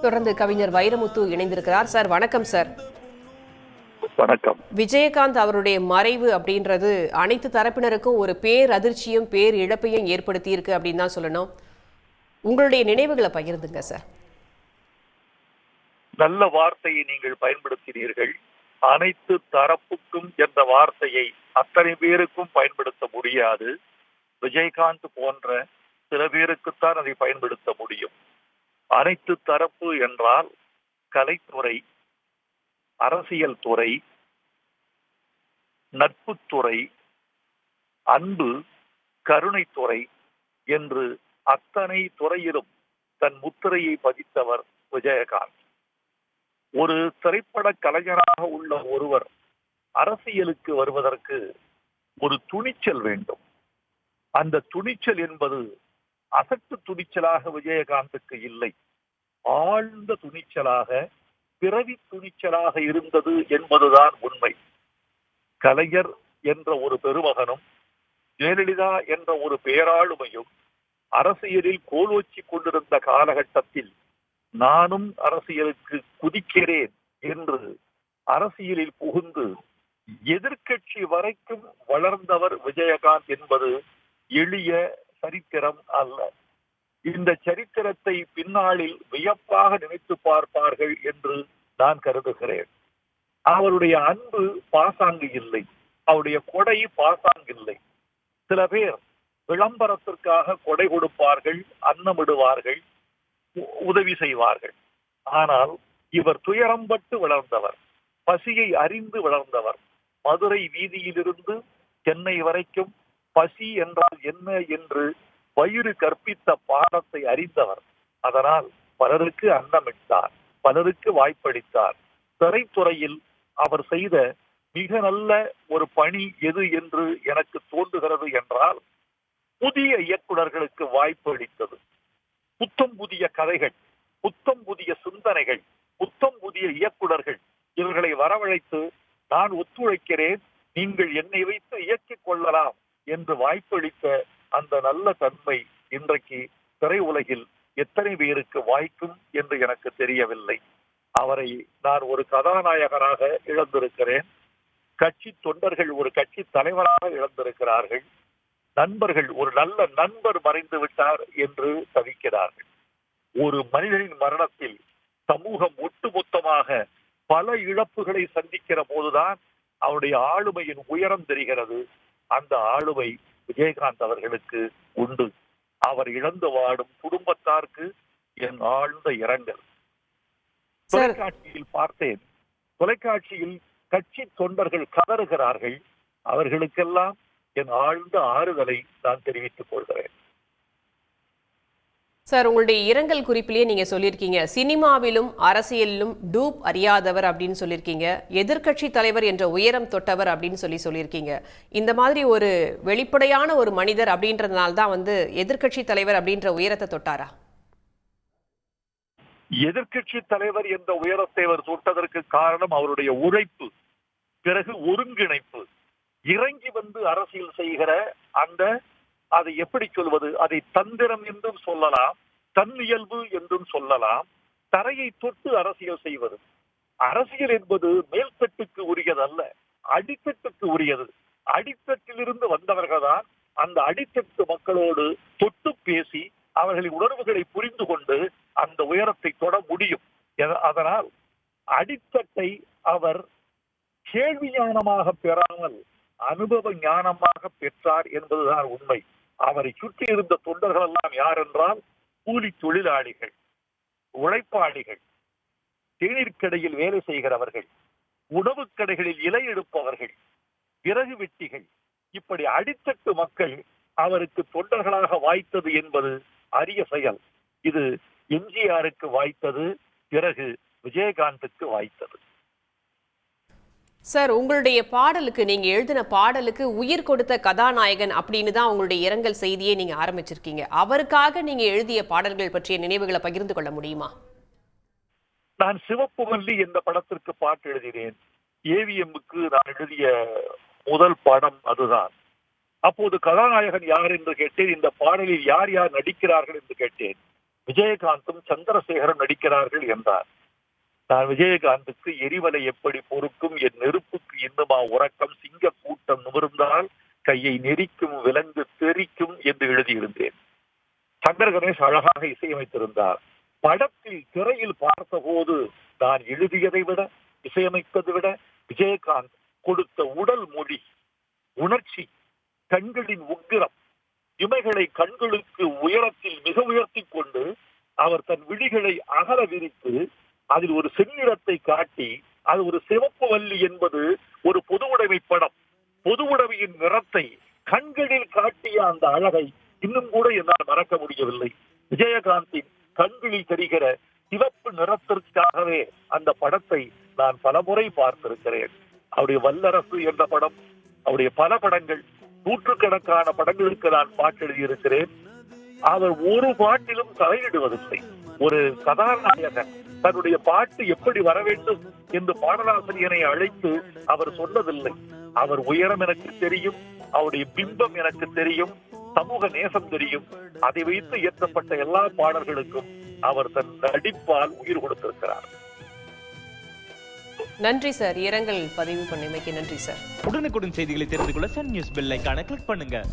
தொடர்ந்து கவிஞர் வைரமுத்து இணைந்திருக்கிறார். சார் வணக்கம் சார். வணக்கம். விஜயகாந்த் அவருடைய மறைவு அப்படின்றது அனைத்து தரப்பினருக்கும் ஒரு பேர் அதிர்ச்சியும் பேர் இழப்பையும் ஏற்படுத்தி இருக்கு அப்படின்னு தான் சொல்லணும். உங்களுடைய நினைவுகளை பகிர்ந்துங்க சார். நல்ல வார்த்தையை நீங்கள் பயன்படுத்தினீர்கள். அனைத்து தரப்புக்கும் என்ற வார்த்தையை அத்தனை பேருக்கும் பயன்படுத்த முடியாது. விஜயகாந்த் போன்ற சில பேருக்குத்தான் அதை பயன்படுத்த முடியும். அனைத்து தரப்பு என்றால் கலைத்துறை அரசியல் துறை நட்புத்துறை அன்பு கருணைத்துறை என்று அத்தனை துறையிலும் தன் முத்திரையை பதித்தவர் விஜயகாந்த். ஒரு திரைப்பட கலைஞராக உள்ள ஒருவர் அரசியலுக்கு வருவதற்கு ஒரு துணிச்சல் வேண்டும். அந்த துணிச்சல் என்பது அசட்டு துணிச்சலாக விஜயகாந்துக்கு இல்லை. ஆழ்ந்த துணிச்சலாக பிறவி துணிச்சலாக இருந்தது என்பதுதான் உண்மை. கலைஞர் என்ற ஒரு பெருமகனும் ஜெயலலிதா என்ற ஒரு பேராளுமையும் அரசியலில் கோலோச்சி கொண்டிருந்த காலகட்டத்தில் நானும் அரசியலுக்கு குதிக்கிறேன் என்று அரசியலில் புகுந்து எதிர்க்கட்சி வரைக்கும் வளர்ந்தவர் விஜயகாந்த் என்பது எளிய சரித்திரம் அல்ல. இந்த சரித்திரத்தை பின்னாளில் வியப்பாக நினைத்து பார்ப்பார்கள் என்று நான் கருதுகிறேன். அவருடைய அன்பு பாசாங்கு இல்லை. அவருடைய கொடை பாசாங்கு இல்லை. சில பேர் விளம்பரத்திற்காக கொடை கொடுப்பார்கள் அன்னமிடுவார்கள் உதவி செய்வார்கள். ஆனால் இவர் துயரம்பட்டு வளர்ந்தவர் பசியை அறிந்து வளர்ந்தவர். மதுரை வீதியிலிருந்து சென்னை வரைக்கும் பசி என்றால் என்ன என்று வயிறு கற்பித்த பாடத்தை அறிந்தவர். அதனால் பலருக்கு அன்னமிட்டார் பலருக்கு வாய்ப்பளித்தார். திரைத்துறையில் அவர் செய்த மிக நல்ல ஒரு பணி எது என்று எனக்கு தோன்றுகிறது என்றால் புதிய இயக்குனர்களுக்கு வாய்ப்பு அளித்தது புத்தம் புதிய கதைகள் புத்தம் புதிய சிந்தனைகள் புத்தம் புதிய இயக்குனர்கள் இவர்களை வரவழைத்து நான் ஒத்துழைக்கிறேன் நீங்கள் என்னை வைத்து இயக்கிக் கொள்ளலாம். என்று வாய்ப்பளித்த அந்த நல்ல தன்மை இன்றைக்கு திரையுலகில் எத்தனை பேருக்கு வாய்க்கும் என்று எனக்கு தெரியவில்லை. அவரை நான் ஒரு கதாநாயகராக இழந்திருக்கிறேன். கட்சி தொண்டர்கள் ஒரு கட்சி தலைவராக இழந்திருக்கிறார்கள். நண்பர்கள் ஒரு நல்ல நண்பர் மறைந்து விட்டார் என்று தவிக்கிறார்கள். ஒரு மனிதனின் மரணத்தில் சமூகம் ஒட்டுமொத்தமாக பல இழப்புகளை சந்திக்கிற போதுதான் அவருடைய ஆளுமையின் உயரம் தெரிகிறது. அந்த ஆளுமை விஜயகாந்த் அவர்களுக்கு உண்டு. அவர் இழந்து வாடும் குடும்பத்தாருக்கு என் ஆழ்ந்த இரங்கல். தொலைக்காட்சியில் பார்த்தேன். தொலைக்காட்சியில் கட்சி தொண்டர்கள் கதறுகிறார்கள். அவர்களுக்கெல்லாம் என் ஆழ்ந்த ஆறுதலை நான் தெரிவித்துக் கொள்கிறேன். சார் உங்களுடைய இரங்கல் குறிப்பிலேயே நீங்க சொல்லியிருக்கீங்க. சினிமாவிலும் அரசியலிலும் டூப் அறியாதவர் அப்படின்னு சொல்லியிருக்கீங்க. எதிர்கட்சி தலைவர் என்ற உயரம் தொட்டவர் அப்படின்னு சொல்லி சொல்லியிருக்கீங்க. இந்த மாதிரி ஒரு வெளிப்படையான ஒரு மனிதர் அப்படின்றதுனால தான் வந்து எதிர்கட்சி தலைவர் அப்படின்ற உயரத்தை தொட்டாரா? எதிர்கட்சி தலைவர் என்ற உயரத்தை அவர் தொட்டதற்கு காரணம் அவருடைய உழைப்பு பிறகு ஒருங்கிணைப்பு. இறங்கி வந்து அரசியல் செய்கிற அந்த அதை எப்படி சொல்வது? அதை தந்திரம் என்றும் சொல்லலாம் தன்னியல்பு என்றும் சொல்லலாம் தரையை தொட்டு அரசியல் செய்வது. அரசியல் என்பது மேல்தட்டுக்கு உரியதல்ல அடித்தட்டுக்கு உரியது. அடித்தட்டிலிருந்து வந்தவர்கள் தான் அந்த அடித்தட்டு மக்களோடு தொட்டு பேசி அவர்களின் உணர்வுகளை புரிந்து கொண்டு அந்த உயரத்தை தொட முடியும். அதனால் அடித்தட்டை அவர் கேள்வி ஞானமாக பெறாமல் அனுபவ ஞானமாக பெற்றார் என்பதுதான் உண்மை. அவரை சுற்றி இருந்த தொண்டர்கள் எல்லாம் யார் என்றால் கூலி தொழிலாளிகள் உழைப்பாளிகள் தேநீர் கடையில் வேலை செய்கிறவர்கள் உணவு கடைகளில் இலை எடுப்பவர்கள் விறகு வெட்டிகள் இப்படி அடித்தட்டு மக்கள் அவருக்கு தொண்டர்களாக வாய்த்தது என்பது அரிய செயல். இது எம்ஜிஆருக்கு வாய்த்தது பிறகு விஜயகாந்துக்கு வாய்த்தது. சார் உங்களுடைய பாடலுக்கு நீங்க எழுதின பாடலுக்கு உயிர் கொடுத்த கதாநாயகன் அப்படின்னு தான் உங்களுடைய இரங்கல் செய்தியை நீங்க ஆரம்பிச்சிருக்கீங்க. அவருக்காக நீங்க எழுதிய பாடல்கள் பற்றிய நினைவுகளை பகிர்ந்து கொள்ள முடியுமா? நான் சிவப்பு மல்லி என்ற படத்திற்கு பாட்டு எழுதினேன். ஏவிஎம்முக்கு நான் எழுதிய முதல் படம் அதுதான். அப்போது கதாநாயகன் யார் என்று கேட்டேன். இந்த பாடலில் யார் யார் நடிக்கிறார்கள் என்று கேட்டேன். விஜயகாந்தும் சந்திரசேகரும் நடிக்கிறார்கள் என்றார். நான் விஜயகாந்துக்கு எரிவலை எப்படி பொறுக்கும்? என் நெருப்புக்கு இன்னுமா உறக்கம்? சிங்க கூட்டம் நிமிர்ந்தால் கையை நெரிக்கும் விலங்கு தெரிக்கும் என்று எழுதியிருந்தேன். சங்கர் கணேஷ் அழகாக இசையமைத்திருந்தார். படத்தில் திரையில் பார்த்தபோது நான் எழுதியதை விட இசையமைத்ததை விட விஜயகாந்த் கொடுத்த உடல் மொழி உணர்ச்சி கண்களின் உக்கிரம் இமைகளை கண்களுக்கு உயரத்தில் மிக உயர்த்தி கொண்டு அவர் தன் விழிகளை அகல விரித்து அதில் ஒரு செந்நிறத்தை காட்டி அது ஒரு சிவப்பு வள்ளி என்பது ஒரு பொது உடைமை படம். பொது உடைமையின் நிறத்தை கண்களில் காட்டிய அந்த அழகை இன்னும் கூட என்னால் மறக்க முடியவில்லை. விஜயகாந்தின் கண்களில் தெரிகிற சிவப்பு நிறத்திற்காகவே அந்த படத்தை நான் பலமுறை பார்த்திருக்கிறேன். அவருடைய வல்லரசு என்ற படம் அவருடைய பல படங்கள் நூற்றுக்கணக்கான படங்களுக்கு நான் பாட்டு எழுதியிருக்கிறேன் அவர் ஒரு பாட்டிலும் தலையிடுவதில்லை. ஒரு கதாநாயகன். தன்னுடைய பாட்டு எப்படி வர வேண்டும் என்று பாடலாசிரியனை அழைத்து அவர் சொன்னதில்லை. அவர் உயரம் எனக்கு தெரியும் அவருடைய பிம்பம் எனக்கு தெரியும் சமூக நேசம் தெரியும். அதை வைத்து இயற்றப்பட்ட எல்லா பாடல்களுக்கும் அவர் தன் நடிப்பால் உயிர் கொடுத்திருக்கிறார். நன்றி சார். இரங்கல் பதிவு பண்ணமைக்கு நன்றி சார். உடனுக்குடன் செய்திகளை தெரிந்து கொள்ள சன் நியூஸ் பெல் ஐகானை கிளிக் பண்ணுங்க.